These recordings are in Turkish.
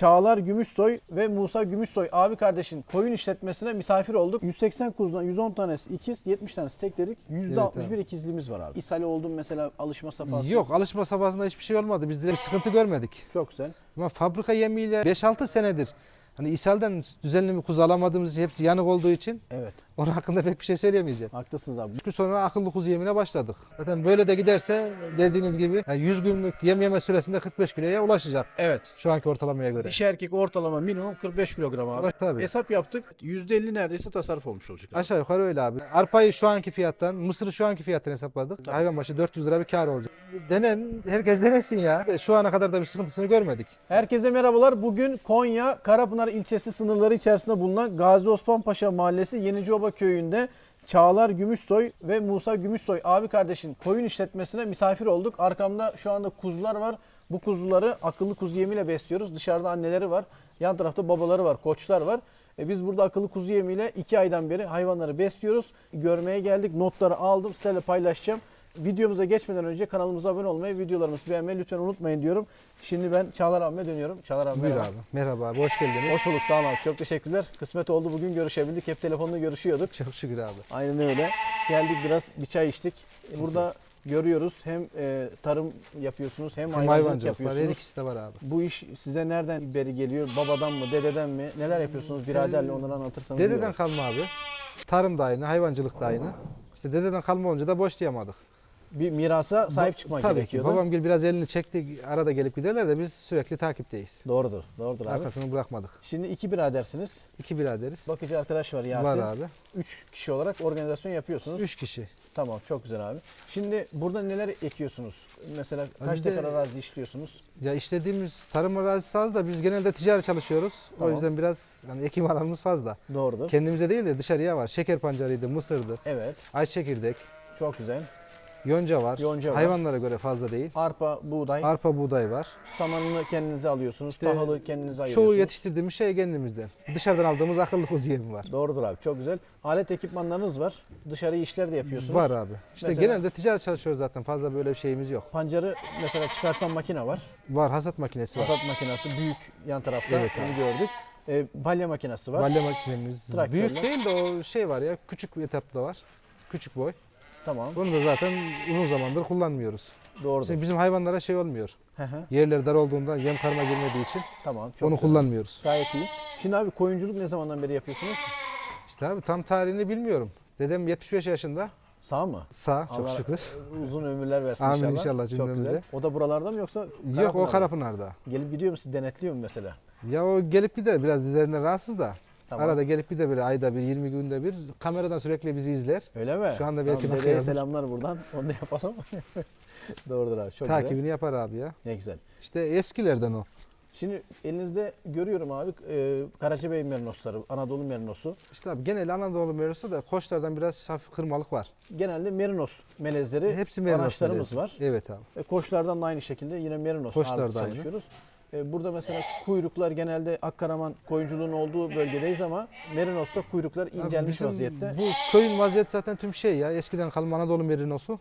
Çağlar Gümüşsoy ve Musa Gümüşsoy abi kardeşin koyun işletmesine misafir olduk. 180 kuzudan 110 tanesi ikiz, 70 tanesi tek dedik. %61 abi. ikizliğimiz var abi. İshali oldum mesela alışma safhası. Yok alışma safhasında hiçbir şey olmadı. Biz bir sıkıntı görmedik. Çok güzel. Ama fabrika yemiyle 5-6 senedir hani ishalden düzenli bir kuzu alamadığımız hepsi yanık olduğu için Evet. Onun hakkında pek bir şey söyleyemeyeceğim. Haklısınız abi. 3 gün sonra akıllı kuzu yemine başladık. Zaten böyle de giderse dediğiniz gibi yani 100 günlük yem yeme süresinde 45 kiloya ulaşacak. Evet. Şu anki ortalamaya göre. Dişi erkek ortalama minimum 45 kilogram abi. Evet, tabii. Hesap yaptık. %50 neredeyse tasarruf olmuş olacak. abi. Aşağı yukarı öyle abi. Arpayı şu anki fiyattan, mısırı şu anki fiyattan hesapladık. Tabii. Hayvan başı 400 lira bir kar olacak. Denen, herkes denesin ya. Şu ana kadar da bir sıkıntısını görmedik. Herkese merhabalar. Bugün Konya Karapınar ilçesi sınırları içerisinde bulunan Gazi Osman Paşa Mahallesi Köyünde Çağlar Gümüşsoy ve Musa Gümüşsoy abi kardeşin koyun işletmesine misafir olduk. Arkamda şu anda kuzular var. Bu kuzuları akıllı kuzu yemiyle besliyoruz. Dışarıda anneleri var. Yan tarafta babaları var, koçlar var. E biz burada akıllı kuzu yemiyle iki aydan beri hayvanları besliyoruz. Görmeye geldik. Notları aldım. Sizlerle paylaşacağım. Videomuza geçmeden önce kanalımıza abone olmayı, videolarımızı beğenmeyi lütfen unutmayın diyorum. Şimdi ben Çağlar abime dönüyorum. Çağlar abi Buyur merhaba. abi. Merhaba abi, hoş geldiniz. Hoş bulduk sağ olun abi. Çok teşekkürler. Kısmet oldu bugün görüşebildik. Hep telefonla görüşüyorduk. Çok şükür abi. Aynen öyle. Geldik biraz bir çay içtik. Burada görüyoruz hem e, tarım yapıyorsunuz hem, Hem hayvancılık, hayvancılık var, her yapıyorsunuz. ikisi de var abi. Bu iş size nereden beri geliyor? Babadan mı, dededen mi? Neler yapıyorsunuz? Biraderle onları anlatırsanız. iyi Dededen olur. kalma abi. Tarım da aynı, hayvancılık da aynı. İşte dededen kalma olunca da boşlayamadık. Bir mirasa sahip çıkmak Tabii gerekiyordu. ki. Babam gel biraz elini çekti, arada gelip giderler de biz sürekli takipteyiz. Doğrudur. Doğrudur abi. Arkasını bırakmadık. Şimdi iki biradersiniz. İki biraderiz. Bakıcı arkadaş var Yasin. Var abi. Üç kişi olarak organizasyon yapıyorsunuz. Üç kişi. Tamam çok güzel abi. Şimdi burada neler ekiyorsunuz? Mesela kaç de- dekar arazi işliyorsunuz? Ya işlediğimiz tarım arazisi az da biz genelde ticari çalışıyoruz. Tamam. O yüzden biraz hani ekim alanımız fazla. Doğrudur. Kendimize değil de dışarıya var. Şeker pancarıydı, mısırdı, Evet. ayçekirdek, Çok güzel. Yonca var. Yonca var. Hayvanlara göre fazla değil. Arpa, buğday, Arpa buğday var. samanını kendinize alıyorsunuz. İşte tahılı kendinize ayırıyorsunuz. Çoğu yetiştirdiğimiz şey kendimizden. Dışarıdan aldığımız akıllı kuzu yemi var. Doğrudur abi. Çok güzel. Alet ekipmanlarınız var. Dışarı işler de yapıyorsunuz. Var abi. İşte Mesela- genelde ticari çalışıyoruz zaten. Fazla böyle bir şeyimiz yok. Pancarı mesela çıkartan makine var. Var hasat makinesi var. Hasat makinesi büyük yan tarafta. Evet Onu abi. gördük. E, balya makinesi var. Balya makinemiz Traktörle. büyük değil de o şey var ya küçük bir etapta var. Küçük boy. Tamam. Bunu da zaten uzun zamandır kullanmıyoruz. Doğrudur. Şimdi bizim hayvanlara şey olmuyor. Hı hı. Yerleri dar olduğunda yem karma girmediği için tamam. Çok onu güzel. kullanmıyoruz. Gayet iyi. Şimdi abi koyunculuk ne zamandan beri yapıyorsunuz? İşte abi tam tarihini bilmiyorum. Dedem 75 yaşında. Sağ mı? Sağ çok Allah şükür. Uzun ömürler versin Amin inşallah. inşallah Çok cümlemize. güzel. O da buralarda mı yoksa Yok o Karapınar'da? Karapınar'da. Gelip gidiyor mu sizi denetliyor mu mesela? Ya o gelip gider biraz dizlerinden rahatsız da. Tamam. Arada gelip gider böyle ayda bir 20 günde bir kameradan sürekli bizi izler. Öyle mi? Şu anda belki Tamam, dedeye selamlar buradan. Onu da yapalım. Doğrudur abi. Çok Takibini güzel. yapar abi ya. Ne güzel. İşte eskilerden o. Şimdi elinizde görüyorum abi e, Karacabey merinosları, Anadolu merinosu. İşte abi genel Anadolu mevzusu da koçlardan biraz hafif kırmalık var. Genelde merinos melezleri, Hepsi merinos anaçlarımız melezi. var. Evet abi. E, koçlardan da aynı şekilde yine merinos Koçlar ağırlıklı da aynı. E, burada mesela kuyruklar genelde Akkaraman koyunculuğun olduğu bölgedeyiz ama merinosta kuyruklar incelmiş bizim vaziyette. Bu köyün vaziyeti zaten tüm şey ya. Eskiden kalma Anadolu merinosu.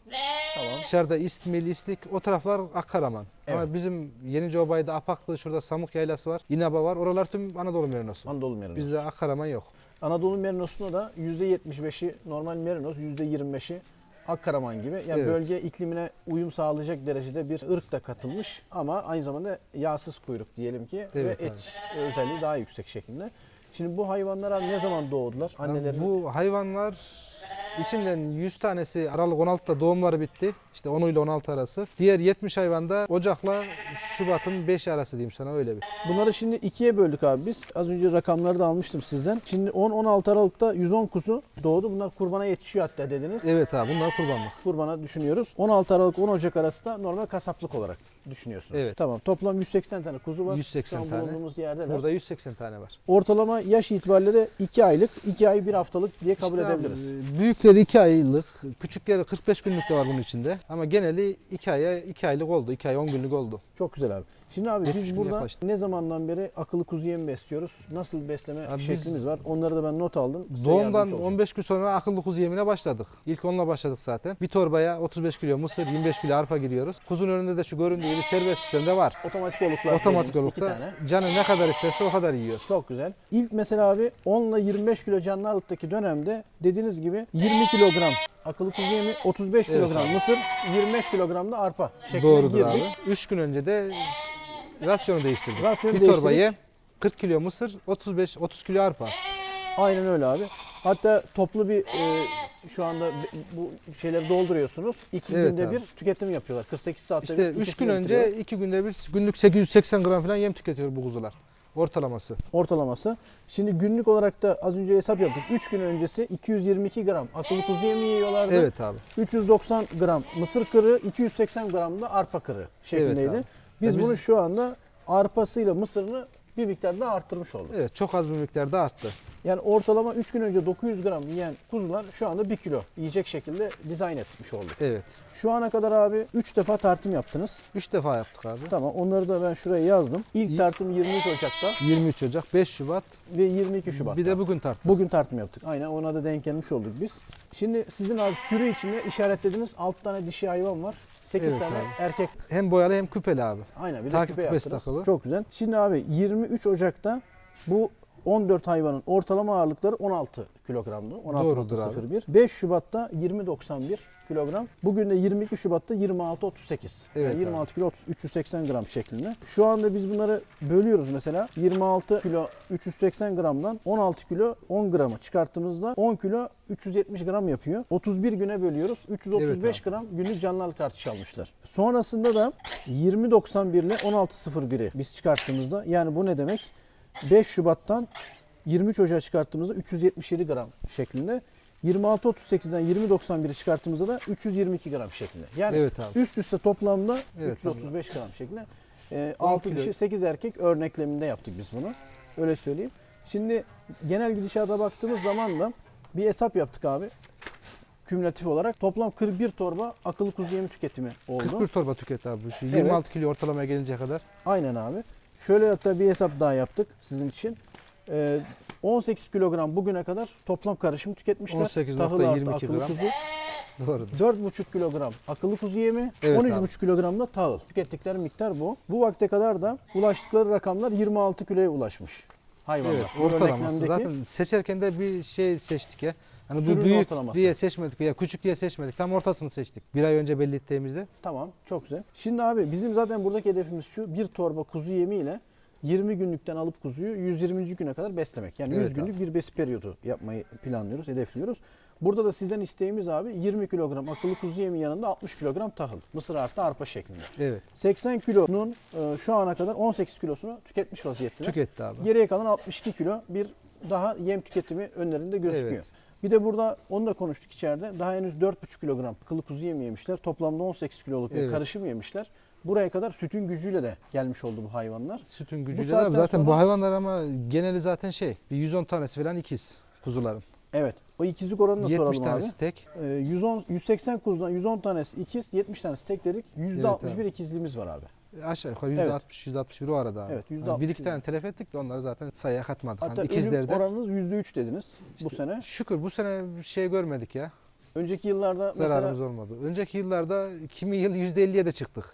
Tamam. Dışarıda İsmil, İstik o taraflar Akkaraman. Evet. Ama bizim Yenice Oba'da Apaklı, şurada Samuk Yaylası var. İnaba var. Oralar tüm Anadolu merinosu. Anadolu merinos. Bizde Akkaraman yok. Anadolu merinosunda da %75'i normal merinos, %25'i Akkaraman gibi. Yani Evet. bölge iklimine uyum sağlayacak derecede bir ırk da katılmış ama aynı zamanda yağsız kuyruk diyelim ki Evet ve et özelliği daha yüksek şekilde. Şimdi bu hayvanlar abi ne zaman doğdular? Anneleri Bu hayvanlar içinden 100 tanesi Aralık 16'da doğumları bitti. İşte 10 ile 16 arası. Diğer 70 hayvanda Ocak'la Şubat'ın 5 arası diyeyim sana öyle bir. Bunları şimdi ikiye böldük abi biz. Az önce rakamları da almıştım sizden. Şimdi 10-16 Aralık'ta 110 kuzu doğdu. Bunlar kurbana yetişiyor hatta dediniz. Evet abi bunlar kurbanlık. Kurbana düşünüyoruz. 16 Aralık 10 Ocak arası da normal kasaplık olarak düşünüyorsunuz. Evet. Tamam. Toplam 180 tane kuzu var. 180 Şu an tane. bulunduğumuz yerde Burada 180 tane var. Ortalama yaş itibariyle de 2 aylık, 2 ay 1 haftalık diye kabul İşte abi, edebiliriz. büyükleri 2 aylık, küçükleri 45 günlük de var bunun içinde. Ama geneli 2 aya 2 aylık oldu. 2 ay 10 günlük oldu. Çok güzel abi. Şimdi abi 70 biz burada yaklaştı. ne zamandan beri akıllı kuzu yemi besliyoruz? Nasıl besleme Abi biz- şeklimiz var? Onları da ben not aldım. Size Doğumdan yardımcı olacağım. 15 gün sonra akıllı kuzu yemine başladık. İlk onunla başladık zaten. Bir torbaya 35 kilo mısır, 25 kilo arpa giriyoruz. Kuzun önünde de şu göründüğü gibi serbest sistemde var. Otomatik oluklar Otomatik olukta canı ne kadar isterse o kadar yiyor. Çok güzel. İlk mesela abi 10 ile 25 kilo canlı ağırlıktaki dönemde dediğiniz gibi 20 kilogram akıllı kuzu yemi, 35 Evet kilogram abi. mısır, 25 kilogram da arpa şeklinde Doğrudur girdik. abi. 3 gün önce de rasyonu değiştirdik. Rasyonu bir değiştirdik. torba yem, 40 kilo mısır, 35 30 kilo arpa. Aynen öyle abi. Hatta toplu bir e, şu anda bu şeyleri dolduruyorsunuz. İki Evet günde abi. bir tüketim yapıyorlar. 48 saatte İşte bir 3 ikisini gün önce bitiriyor. 2 günde bir günlük 880 gram falan yem tüketiyor bu kuzular. Ortalaması. ortalaması. Şimdi günlük olarak da az önce hesap yaptık. 3 gün öncesi 222 gram akıllı kuzu yemi yiyorlardı. Evet abi. 390 gram mısır kırığı, 280 gram da arpa kırığı şeklindeydi. abi. Biz, bunu şu anda arpasıyla mısırını bir miktar daha arttırmış olduk. Evet çok az bir miktarda arttı. Yani ortalama 3 gün önce 900 gram yiyen kuzular şu anda 1 kilo yiyecek şekilde dizayn etmiş olduk. Evet. Şu ana kadar abi 3 defa tartım yaptınız. 3 defa yaptık abi. Tamam onları da ben şuraya yazdım. İlk İyi. tartım 23 Ocak'ta 23 Ocak, 5 Şubat, ve 22 Şubat'ta. bir de bugün tarttık. Bugün tartım yaptık. Aynen ona da denk gelmiş olduk biz. Şimdi sizin abi sürü içinde işaretlediğiniz 6 tane dişi hayvan var. 8 Evet tane abi. erkek. Hem boyalı hem küpeli abi. Aynen bir de Takip küpe küpesi yaptınız. takılı. Çok güzel. Şimdi abi 23 Ocak'ta bu 14 hayvanın ortalama ağırlıkları 16 kilogramdı. Doğrudur 16.01. 5 Şubat'ta 20.91 kilogram. Bugün de 22 Şubat'ta 26.38. Evet yani abi. 26 kilo 30 380 gram şeklinde. Şu anda biz bunları bölüyoruz mesela. 26 kilo 380 gramdan 16 kilo 10 gramı çıkarttığımızda 10 kilo 370 gram yapıyor. 31 güne bölüyoruz. 335 Evet gram günlük canlı artışı almışlar. Sonrasında da 20.91 ile 16.01'i biz çıkarttığımızda yani bu ne demek? 5 Şubat'tan 23 Ocak'a çıkarttığımızda 377 gram şeklinde. 26.38'den 20.91'i çıkarttığımızda da 322 gram şeklinde. Yani Evet abi. üst üste toplamda Evet, 335 gram şeklinde. E, 10 6 kilo. dişi 8 erkek örnekleminde yaptık biz bunu. Öyle söyleyeyim. Şimdi genel gidişata baktığımız zaman da bir hesap yaptık abi. Kümülatif olarak toplam 41 torba akıllı kuzu yemi tüketimi oldu. 41 torba tüket abi. Şu Evet. 26 kilo ortalamaya gelinceye kadar. Aynen abi. Şöyle hatta bir hesap daha yaptık sizin için. Ee, 18 kilogram bugüne kadar toplam karışım tüketmişler. 18.22 Tahıl artı gram. akıllı kuzu. Doğrudur. 4,5 kilogram akıllı kuzu yemi, Evet 13,5 kilogram da tahıl. Tükettikleri miktar bu. Bu vakte kadar da ulaştıkları rakamlar 26 kiloya ulaşmış hayvanlar. Evet, Bu ortalaması. Zaten seçerken de bir şey seçtik ya. Hani bu büyük ortalaması. diye seçmedik veya küçük diye seçmedik. Tam ortasını seçtik. Bir ay önce belli ettiğimizde. Tamam çok güzel. Şimdi abi bizim zaten buradaki hedefimiz şu. Bir torba kuzu yemiyle 20 günlükten alıp kuzuyu 120. güne kadar beslemek. Yani 100 Evet günlük bir besi periyodu yapmayı planlıyoruz, hedefliyoruz. Burada da sizden isteğimiz abi 20 kilogram akıllı kuzu yemi yanında 60 kilogram tahıl. Mısır artı arpa şeklinde. Evet. 80 kilonun e, şu ana kadar 18 kilosunu tüketmiş vaziyetteler. Tüketti abi. Geriye kalan 62 kilo bir daha yem tüketimi önlerinde gözüküyor. Evet. Bir de burada onu da konuştuk içeride. Daha henüz 4,5 kilogram kılı kuzu yemi yemişler. Toplamda 18 kiloluk bir Evet. karışım yemişler. Buraya kadar sütün gücüyle de gelmiş oldu bu hayvanlar. Sütün gücüyle de saatten abi. Zaten bu sonra- hayvanlar ama geneli zaten şey. Bir 110 tanesi falan ikiz kuzuların. Evet. O ikizlik oranını da 70 soralım abi. tanesi tek. Ee, 110 180 kuzudan 110 tanesi ikiz, 70 tanesi tek dedik. %61 abi. ikizliğimiz var abi. Aşağı yukarı Evet. %60 %61 o arada abi. Evet, Hani %61. bir iki tane telef ettik de onları zaten sayıya katmadık. Hatta hani ölüm ikizlerde. oranınız %3 dediniz bu İşte sene. Şükür bu sene bir şey görmedik ya. Önceki yıllarda Zararımız mesela olmadı. Önceki yıllarda kimi yıl %50'ye de çıktık.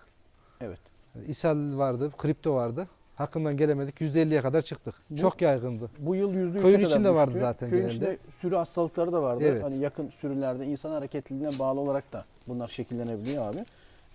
Evet. Yani İshal vardı, kripto vardı. Hakkından gelemedik. %50'ye kadar çıktık. Bu- Çok yaygındı. Bu yıl %3'e Köyün kadar içinde vardı düştü. zaten Köyün genelde. içinde sürü hastalıkları da vardı. Evet. Hani yakın sürülerde insan hareketliliğine bağlı olarak da bunlar şekillenebiliyor abi.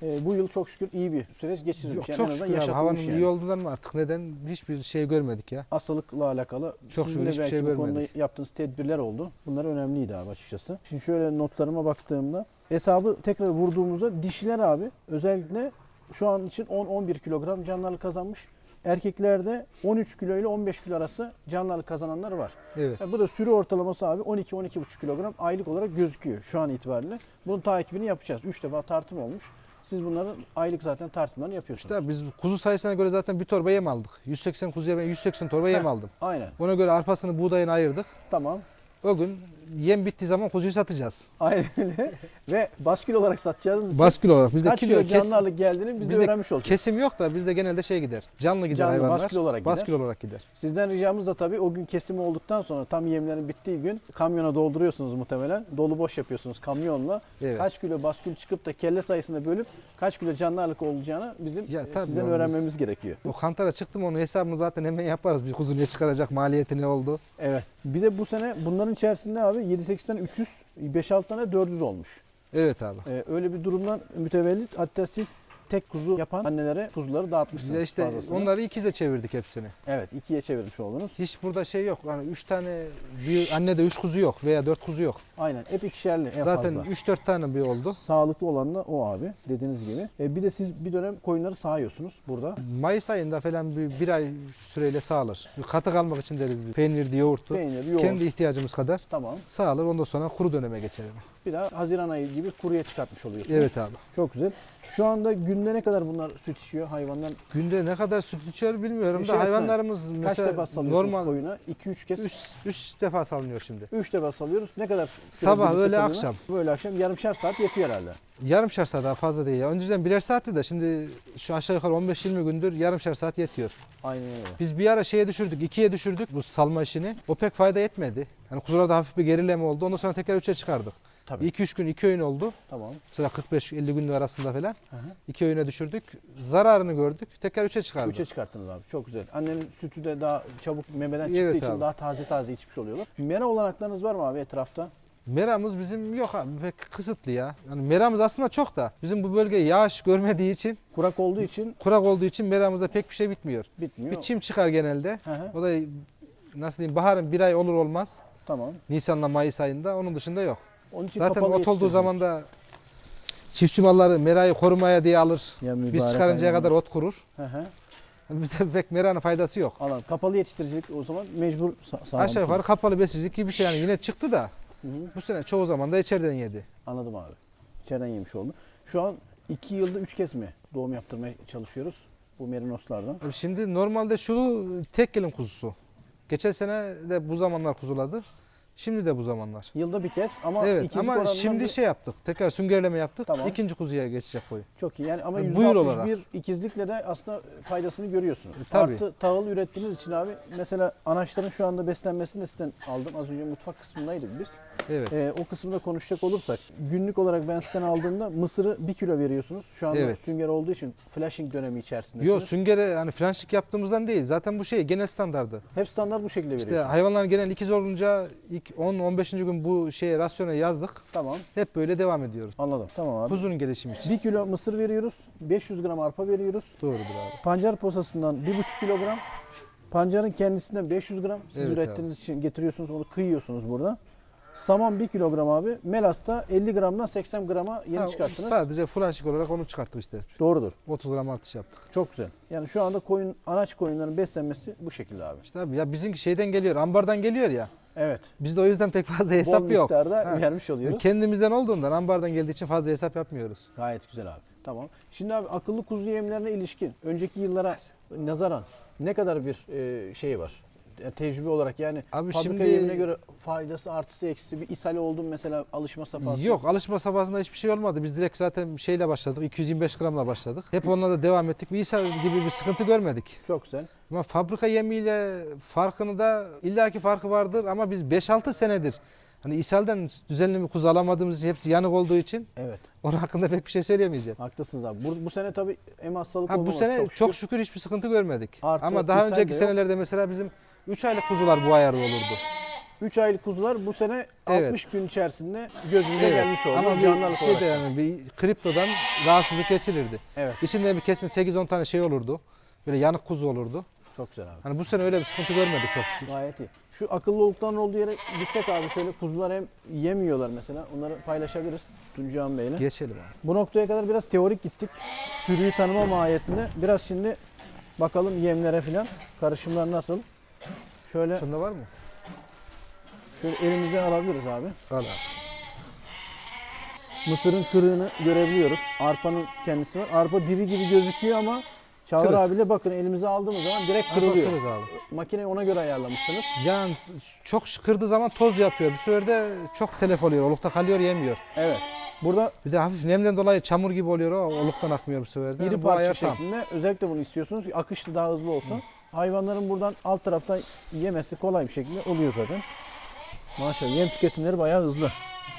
Ee, bu yıl çok şükür iyi bir süreç geçirilmiş. Yok, Yani çok şükür abi. Havanın yani. iyi olduğundan mı artık neden hiçbir şey görmedik ya. Hastalıkla alakalı Çok sizin şükür de belki şey bu konuda görmedik. yaptığınız tedbirler oldu. Bunlar önemliydi abi açıkçası. Şimdi şöyle notlarıma baktığımda hesabı tekrar vurduğumuzda dişiler abi özellikle şu an için 10-11 kilogram canlı kazanmış. Erkeklerde 13 kilo ile 15 kilo arası canlı kazananlar var. Evet. Yani bu da sürü ortalaması abi 12-12,5 kilogram aylık olarak gözüküyor şu an itibariyle. Bunun takibini yapacağız. 3 defa tartım olmuş. Siz bunların aylık zaten tartımlarını yapıyorsunuz. İşte biz kuzu sayısına göre zaten bir torba yem aldık. 180 kuzuya ben 180 torba yem Heh. aldım. Aynen. Ona göre arpasını buğdayını ayırdık. Tamam. O gün yem bittiği zaman kuzuyu satacağız. Aynen öyle. Ve baskül olarak satacağınız için Baskül olarak bizde kaç kilo kilo kes- canlı ağırlık geldiğini biz de bizde öğrenmiş olacağız. kesim yok da bizde genelde şey gider. Canlı gider Canlı, hayvanlar. baskül olarak gider. Baskül olarak gider. Sizden ricamız da tabii o gün kesimi olduktan sonra tam yemlerin bittiği gün kamyona dolduruyorsunuz muhtemelen. Dolu boş yapıyorsunuz kamyonla. Evet. Kaç kilo baskül çıkıp da kelle sayısını bölüp kaç kilo canlı ağırlık olacağını bizim Ya e, tabii sizden öğrenmemiz gerekiyor. O kantara çıktım onun hesabını zaten hemen yaparız. Bir kuzu ne çıkaracak, maliyeti ne oldu? Evet. Bir de bu sene bunların içerisinde abi 7-8 tane 300, 5-6 tane 400 olmuş. Evet abi. Ee, öyle bir durumdan mütevellit hatta siz tek kuzu yapan annelere kuzuları dağıtmışsınız. Biz de işte fazlasını. onları ikize çevirdik hepsini. Evet ikiye çevirmiş oldunuz. Hiç burada şey yok. Yani üç tane bir annede üç kuzu yok veya dört kuzu yok. Aynen hep ikişerli en zaten fazla. üç dört tane bir oldu. Sağlıklı olan da o abi dediğiniz gibi. E, bir de siz bir dönem koyunları sağıyorsunuz burada. Mayıs ayında falan bir, bir ay süreyle sağılır. Bir katı kalmak için deriz biz. Peynirdi, yoğurttu. Peynir, yoğurt. Kendi ihtiyacımız kadar Tamam. sağılır. Ondan sonra kuru döneme geçelim. Bir daha Haziran ayı gibi kuruya çıkartmış oluyorsunuz. Evet abi. Çok güzel. Şu anda günde ne kadar bunlar süt içiyor hayvanlar? Günde ne kadar süt içiyor bilmiyorum Bir da şey hayvanlarımız Kaç mesela salıyorsunuz normal koyuna? 2-3 kez. 3 3 defa salınıyor şimdi. 3 defa salıyoruz. Ne kadar? süre Sabah, birlikte öğle, kalıyorlar? akşam. Böyle akşam yarımşar saat yetiyor herhalde. Yarım saat daha fazla değil ya. Önceden birer saatti de şimdi şu aşağı yukarı 15-20 gündür yarım saat yetiyor. Aynen öyle. Biz bir ara şeye düşürdük, ikiye düşürdük bu salma işini. O pek fayda etmedi. Yani kuzularda hafif bir gerileme oldu. Ondan sonra tekrar 3'e çıkardık. Tabii. 2-3 gün 2 öğün oldu. Tamam. Mesela 45-50 günlük arasında falan. Hı hı. 2 öğüne düşürdük. Zararını gördük. Tekrar 3'e çıkardık. 3'e çıkarttınız abi. Çok güzel. Annenin sütü de daha çabuk memeden çıktığı Evet için abi. daha taze taze içmiş oluyorlar. Mera olanaklarınız var mı abi etrafta? Meramız bizim yok abi pek kısıtlı ya. Yani meramız aslında çok da bizim bu bölge yağış görmediği için, Kurak olduğu için kurak olduğu için meramızda pek bir şey bitmiyor. bitmiyor. Bir çim çıkar genelde. Hı hı. O da nasıl diyeyim baharın bir ay olur olmaz. Tamam. Nisan'la Mayıs ayında onun dışında yok. Onun için Zaten ot olduğu zaman da çiftçi malları merayı korumaya diye alır. Ya Biz çıkarıncaya kadar ot kurur. Hı hı. Bize pek meranın faydası yok. Alan kapalı yetiştiricilik o zaman mecbur sa- sağlamış Aşağı yukarı kapalı besicilik gibi bir şey yani yine çıktı da Hı hı. bu sene çoğu zaman da içeriden yedi. Anladım abi. İçeriden yemiş oldu. Şu an 2 yılda 3 kez mi doğum yaptırmaya çalışıyoruz bu merinoslardan? Şimdi normalde şu tek gelin kuzusu. Geçen sene de bu zamanlar kuzuladı. Şimdi de bu zamanlar. Yılda bir kez ama evet ikizlik ama şimdi bir- şey yaptık. Tekrar süngerleme yaptık. Tamam. İkinci kuzuya geçecek koyu. Çok iyi. Yani ama Yani %61 bu yıl olarak. ikizlikle de aslında faydasını görüyorsunuz. E, tabii. Artı tahıl ürettiğiniz için abi mesela anaçların şu anda beslenmesini de sizden aldım. Az önce mutfak kısmındaydık biz. Evet. Ee, o kısımda konuşacak olursak günlük olarak ben sizden aldığımda mısırı 1 kilo veriyorsunuz. Şu anda Evet. sünger olduğu için flashing dönemi içerisindesiniz. Yok süngere hani frençlik yaptığımızdan değil. Zaten bu şey genel standardı. Hep standart bu şekilde İşte veriyorsunuz. hayvanların genel ikiz olunca ilk 10-15. gün bu şeye rasyona yazdık. Tamam Hep böyle devam ediyoruz. anladım. Tamam abi. Kuzunun gelişimi için. 1 kilo mısır veriyoruz. 500 gram arpa veriyoruz. Doğrudur abi. Pancar posasından 1,5 kilogram. Pancarın kendisinden 500 gram. Siz Evet ürettiğiniz için getiriyorsunuz onu kıyıyorsunuz burada. Saman 1 kilogram abi. Melas'ta 50 gramdan 80 grama yeni Ha, çıkarttınız. Sadece frençlik olarak onu çıkarttık işte. Doğrudur. 30 gram artış yaptık. Çok güzel. Yani şu anda koyun anaç koyunların beslenmesi bu şekilde abi. İşte abi ya bizimki şeyden geliyor, ambardan geliyor ya. Evet. Bizde o yüzden pek fazla Bol hesap yok. miktarda Ha. vermiş oluyoruz. Kendimizden olduğundan ambardan geldiği için fazla hesap yapmıyoruz. Gayet güzel abi. Tamam. Şimdi abi akıllı kuzu yemlerine ilişkin önceki yıllara nazaran ne kadar bir e, şey var? Yani tecrübe olarak yani Abi fabrika şimdi- yemine göre faydası artısı eksisi bir ishal oldum mesela alışma safhası. Yok alışma safhasında hiçbir şey olmadı. Biz direkt zaten şeyle başladık. 225 gramla başladık. Hep onunla da devam ettik. Bir ishal gibi bir sıkıntı görmedik. Çok güzel. Ama fabrika yemiyle farkını da illaki farkı vardır ama biz 5-6 senedir hani ishalden düzenli bir kuzu alamadığımız için hepsi yanık olduğu için Evet. onun hakkında pek bir şey söyleyemeyeceğim. Haklısınız abi. Bu, bu sene tabii hem hastalık Ha, bu olmaması sene çok şükür. şükür. hiçbir sıkıntı görmedik. Artı ama daha ishal de önceki yok. senelerde mesela bizim 3 aylık kuzular bu ayarda olurdu. 3 aylık kuzular bu sene Evet. 60 gün içerisinde gözümüze gelmiş oldu. Ama bir Canlılık şey de olarak. yani bir kriptodan rahatsızlık geçirirdi. Evet. İçinde bir kesin 8-10 tane şey olurdu. Böyle yanık kuzu olurdu. Çok güzel abi. Hani bu sene öyle bir sıkıntı görmedik çok şükür. Gayet iyi. Şu akıllı olukların olduğu yere gitsek abi şöyle kuzular hem yemiyorlar mesela. Onları paylaşabiliriz Tuncan Bey'le. Geçelim abi. Bu noktaya kadar biraz teorik gittik. Sürüyü tanıma mahiyetinde. Biraz şimdi bakalım yemlere filan. Karışımlar nasıl? Şöyle Şunda var mı? şöyle elimize alabiliriz abi. Al abi. Mısırın kırığını görebiliyoruz. Arpanın kendisi var. Arpa diri gibi gözüküyor ama Çağlar Kırık. abiyle bakın elimize aldığımız zaman direkt kırılıyor. kırık abi. Makineyi ona göre ayarlamışsınız. Yani çok kırdığı zaman toz yapıyor. Bir sefer de çok telef oluyor. Olukta kalıyor yemiyor. Evet. Burada Bir de hafif nemden dolayı çamur gibi oluyor o. Oluktan akmıyor bu sefer de. iri parça ayar tam. şeklinde özellikle bunu istiyorsunuz ki akışlı daha hızlı olsun. Hayvanların buradan alt taraftan yemesi kolay bir şekilde oluyor zaten. Maşallah yem tüketimleri bayağı hızlı.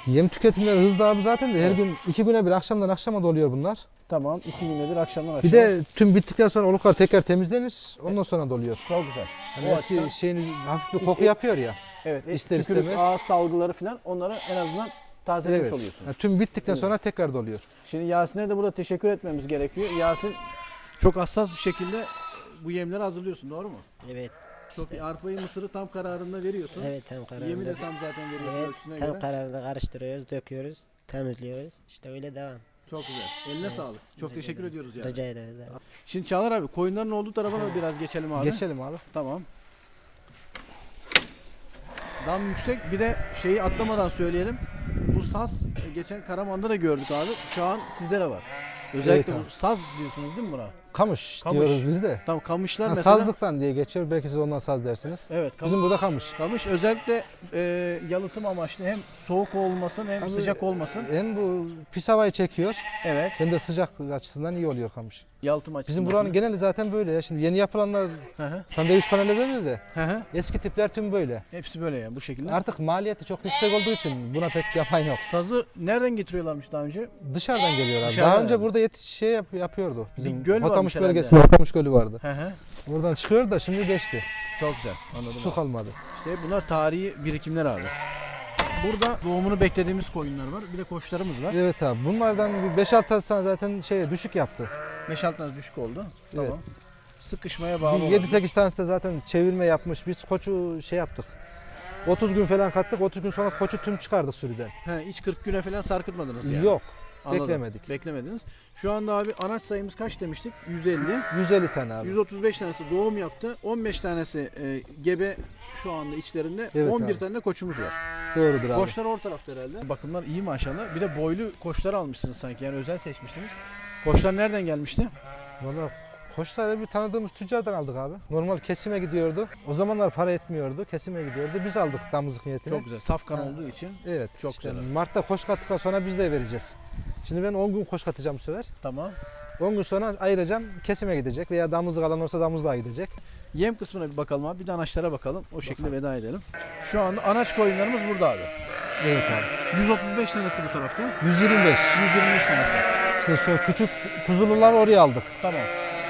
Yem tüketimleri hızlı abi zaten de her Evet. gün iki güne bir akşamdan akşama doluyor bunlar. Tamam iki günde bir akşamdan Bir akşama. de tüm bittikten sonra oluklar tekrar temizlenir. Ondan sonra doluyor. çok güzel. Hani O eski açıdan- şeyin hafif bir koku yapıyor ya. Evet, ister tükürük, istemez. ağız salgıları falan onları en azından tazelemiş Evet. oluyorsunuz. Yani tüm bittikten sonra tekrar doluyor. Şimdi Yasin'e de burada teşekkür etmemiz gerekiyor. Yasin çok hassas bir şekilde bu yemleri hazırlıyorsun doğru mu? Evet. Çok İşte. iyi. Arpayı mısırı tam kararında veriyorsun. Evet tam kararında. Yemi de tam zaten veriyorsun Evet ölçüsüne tam göre. kararında karıştırıyoruz, döküyoruz, temizliyoruz. İşte öyle devam. Çok güzel. Eline sağlık. Çok teşekkür ediyoruz yani. Rica ederiz abi. Şimdi Çağlar abi koyunların olduğu tarafa da biraz geçelim abi. Geçelim abi. Tamam. Dam yüksek. Bir de şeyi atlamadan söyleyelim. Bu saz e, geçen Karaman'da da gördük abi. Şu an sizde de var. Özellikle Evet bu saz diyorsunuz değil mi buna? Kamış, Kamış. diyoruz biz de. Tamam kamışlar Ha, mesela. sazlıktan diye geçiyor. Belki siz ondan saz dersiniz. Evet kamış. Bizim burada kamış. Kamış özellikle e, yalıtım amaçlı hem soğuk olmasın hem Tabii. sıcak olmasın. Hem bu pis havayı çekiyor Evet. hem de sıcak açısından iyi oluyor kamış. Yalıtım açısından. Bizim buranın geneli zaten böyle ya. Şimdi yeni yapılanlar Hı hı. sandalye panelleri de Hı hı. eski tipler tüm böyle. Hepsi böyle yani bu şekilde. Artık maliyeti çok yüksek olduğu için buna pek yapan yok. Sazı nereden getiriyorlarmış daha önce? Dışarıdan geliyor abi. Dışarıdan Daha önce yani. burada yetiş şey yap- yapıyordu. Bizim göl varmış Atamış herhalde. bölgesinde Atamış Gölü vardı. Hı hı. Buradan çıkıyor da şimdi geçti. Çok güzel. Anladım. Su abi. kalmadı. İşte bunlar tarihi birikimler abi. Burada doğumunu beklediğimiz koyunlar var. Bir de koçlarımız var. Evet abi. Bunlardan bir 5-6 tane zaten şey düşük yaptı. 5-6 tane düşük oldu. Evet. Tamam. Sıkışmaya bağlı Bir olan. 7-8 tanesi de zaten çevirme yapmış. Biz koçu şey yaptık. 30 gün falan kattık. 30 gün sonra koçu tüm çıkardık sürüden. He, hiç 40 güne falan sarkıtmadınız yani. Yok. Anladım. beklemedik. Beklemediniz. Şu anda abi anaç sayımız kaç demiştik? 150. 150 tane abi. 135 tanesi doğum yaptı. 15 tanesi e, gebe şu anda içlerinde. Evet 11 abi. tane koçumuz var. Doğrudur abi. Koçlar orta tarafta herhalde. Bakımlar iyi maşallah. Bir de boylu koçlar almışsınız sanki. Yani özel seçmişsiniz. Koçlar nereden gelmişti? Valla koçları bir tanıdığımız tüccardan aldık abi. Normal kesime gidiyordu. O zamanlar para etmiyordu. Kesime gidiyordu. Biz aldık damızlık niyetine. Çok güzel. Safkan Ha. olduğu için. Evet. Çok işte güzel. Mart'ta koç kattıktan sonra biz de vereceğiz. Şimdi ben 10 gün koç katacağım bu sefer. Tamam. 10 gün sonra ayıracağım. Kesime gidecek veya damızlık alan olursa damızlığa gidecek. Yem kısmına bir bakalım abi. Bir de anaçlara bakalım. O şekilde veda edelim. Şu anda anaç koyunlarımız burada abi. Evet abi. 135 tanesi bu tarafta. 125. 125 tanesi. İşte şu küçük kuzulular oraya aldık. Tamam.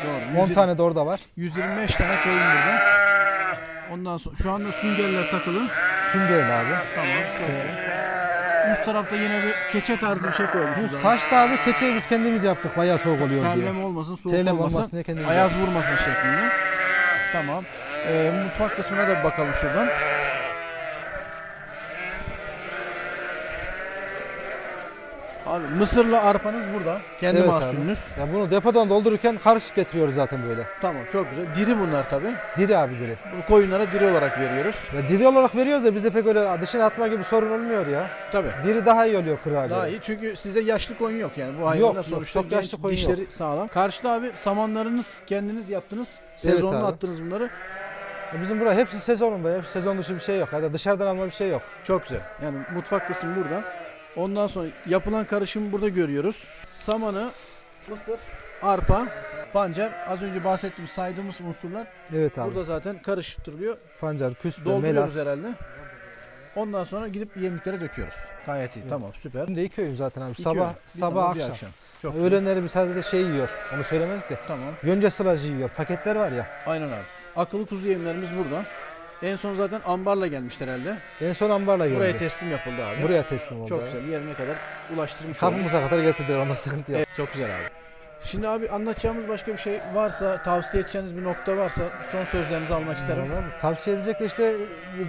Doğru. 10 120 tane de orada var. 125 tane koyun burada. Ondan sonra şu anda süngerler takılı. Sünger abi. Tamam. Çok güzel. Üst tarafta yine bir keçe tarzı bir şey Bu koymuşuz. abi. saç abi keçeyi biz kendimiz yaptık. Bayağı soğuk oluyor diye. Terleme olmasın, soğuk Terleme olmasın, olmasın diye kendimiz ayaz vurmasın şeklinde. Tamam. Ee, mutfak kısmına da bir bakalım şuradan. Abi mısırla arpanız burada. Kendi Evet mahsulünüz. Ya bunu depodan doldururken karışık getiriyoruz zaten böyle. Tamam çok güzel. Diri bunlar tabi. Diri abi diri. Bu koyunlara diri olarak veriyoruz. Ya diri olarak veriyoruz da bizde pek öyle dışına atma gibi sorun olmuyor ya. Tabi. Diri daha iyi oluyor kırığa göre. Daha iyi çünkü sizde yaşlı koyun yok yani bu hayvanlar yok, sonuçta çok genç, yaşlı koyun dişleri sağlam. Karşıda abi samanlarınız kendiniz yaptınız. Evet Sezonlu abi. attınız bunları. Ya Bizim burada hepsi sezonunda, hepsi sezon dışı bir şey yok. Ya da dışarıdan alma bir şey yok. Çok güzel. Yani mutfak kısmı burada. Ondan sonra yapılan karışımı burada görüyoruz. Samanı, mısır, arpa, pancar. Az önce bahsettiğim saydığımız unsurlar Evet abi. burada zaten karıştırılıyor. Pancar, küspe, melas. herhalde. Ondan sonra gidip yemliklere döküyoruz. Gayet iyi. Tamam süper. Şimdi iki öğün zaten abi. İki sabah, öğün. Bir sabah, bir akşam. Çok güzel. Öğlenleri biz sadece şey yiyor. Onu söylemedik de. Tamam. Yonca sılacı yiyor. Paketler var ya. Aynen abi. Akıllı kuzu yemlerimiz burada. En son zaten ambarla gelmişler herhalde. En son ambarla geldi. Buraya teslim yapıldı abi. Buraya teslim oldu. Çok abi. güzel. Yerine kadar ulaştırmış olduk. Kapımıza kadar getirdiler. Onda sıkıntı yok. Evet, çok güzel abi. Şimdi abi anlatacağımız başka bir şey varsa, tavsiye edeceğiniz bir nokta varsa son sözlerinizi almak isterim. Vallahi Tavsiye edecek de işte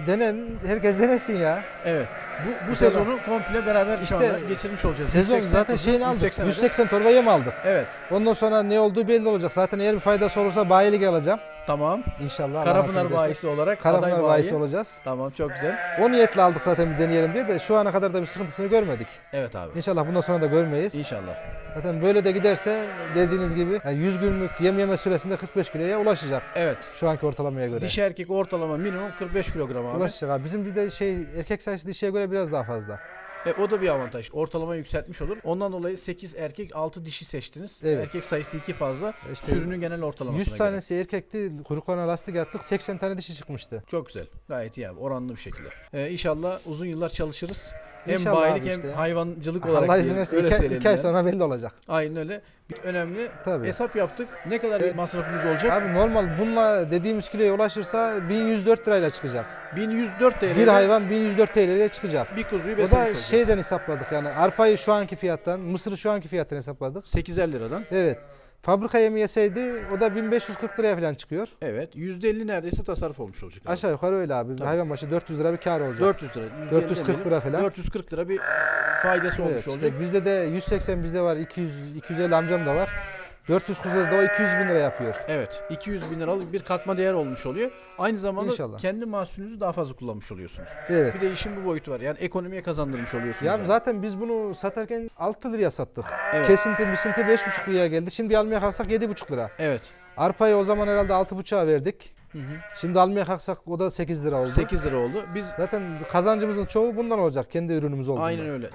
denen, herkes denesin ya. Evet. Bu, bu Güzel. sezonu komple beraber İşte şu anda geçirmiş olacağız. Sezon 180 zaten şeyini aldık. 180 adet. 180 torba yem aldık. Evet. Ondan sonra ne olduğu belli olacak. Zaten eğer bir faydası olursa bayilik alacağım. Tamam. İnşallah. Karapınar bayisi olarak aday Karapınar bayi. bayisi olacağız. Tamam çok güzel. O niyetle aldık zaten bir deneyelim diye de şu ana kadar da bir sıkıntısını görmedik. Evet abi. İnşallah bundan sonra da görmeyiz. İnşallah. Zaten böyle de giderse dediğiniz gibi yani 100 günlük yem yeme süresinde 45 kiloya ulaşacak. Evet. Şu anki ortalamaya göre. Dişi erkek ortalama minimum 45 kilogram abi. Ulaşacak abi. Bizim bir de şey erkek sayısı dişiye göre biraz daha fazla. E, o da bir avantaj. Ortalama yükseltmiş olur. Ondan dolayı 8 erkek 6 dişi seçtiniz. Evet. Erkek sayısı 2 fazla. İşte Sürünün genel ortalamasına 100 göre. tanesi erkekti. Kuyruklarına lastik attık. 80 tane dişi çıkmıştı. Çok güzel. Gayet iyi abi. Oranlı bir şekilde. Ee, inşallah uzun yıllar çalışırız. Hem İnşallah bayilik abi hem işte. hayvancılık olarak Allah izin diyelim. verirse Öyle 2 söyleyelim ay ya. sonra belli olacak. Aynen öyle. Bir önemli Tabii. hesap yaptık. Ne kadar bir masrafımız olacak? Abi normal bununla dediğimiz kiloya ulaşırsa 1104 lirayla çıkacak. 1104 TL. Bir hayvan 1104 TL ile çıkacak. bir kuzuyu O beslemiş da olacağız. şeyden hesapladık yani arpayı şu anki fiyattan, mısırı şu anki fiyattan hesapladık. 8'er liradan. Evet. Fabrika yemi yeseydi o da 1540 liraya falan çıkıyor. Evet. %50 neredeyse tasarruf olmuş olacak. abi. Aşağı yukarı öyle abi. Tabii. Hayvan başı 400 lira bir kar olacak. 400 lira. %50 440 demeyelim. lira falan. 440 lira bir faydası Evet, olmuş işte olacak. bizde de 180 bizde var, 200 250 amcam da var. 400 kuzuda da o 200 bin lira yapıyor. Evet. 200 bin liralık bir katma değer olmuş oluyor. Aynı zamanda İnşallah. kendi mahsulünüzü daha fazla kullanmış oluyorsunuz. Evet. Bir de işin bu boyutu var. Yani ekonomiye kazandırmış oluyorsunuz. Ya yani. zaten biz bunu satarken 6 liraya sattık. Evet. Kesinti misinti 5,5 liraya geldi. Şimdi almaya kalksak 7,5 lira. Evet. Arpayı o zaman herhalde 6,5'a verdik. Hı hı. Şimdi almaya kalksak o da 8 lira oldu. 8 lira oldu. Biz Zaten kazancımızın çoğu bundan olacak. Kendi ürünümüz olduğunda. aynen öyle.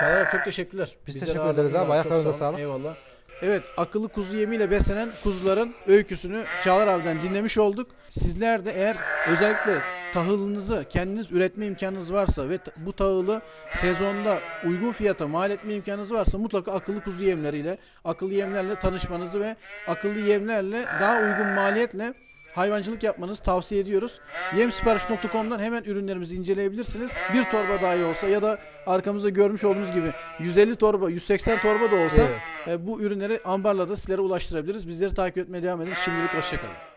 Çağlar çok teşekkürler. Biz Bizleri teşekkür ederiz abi. Ayaklarınıza sağ sağlık. Eyvallah. Evet akıllı kuzu yemiyle beslenen kuzuların öyküsünü Çağlar abiden dinlemiş olduk. Sizler de eğer özellikle tahılınızı kendiniz üretme imkanınız varsa ve bu tahılı sezonda uygun fiyata mal etme imkanınız varsa mutlaka akıllı kuzu yemleriyle, akıllı yemlerle tanışmanızı ve akıllı yemlerle daha uygun maliyetle hayvancılık yapmanızı tavsiye ediyoruz. Yemsipariş.com'dan hemen ürünlerimizi inceleyebilirsiniz. Bir torba dahi olsa ya da arkamızda görmüş olduğunuz gibi 150 torba, 180 torba da olsa Evet. e, bu ürünleri ambarla da sizlere ulaştırabiliriz. Bizleri takip etmeye devam edin. Şimdilik hoşçakalın.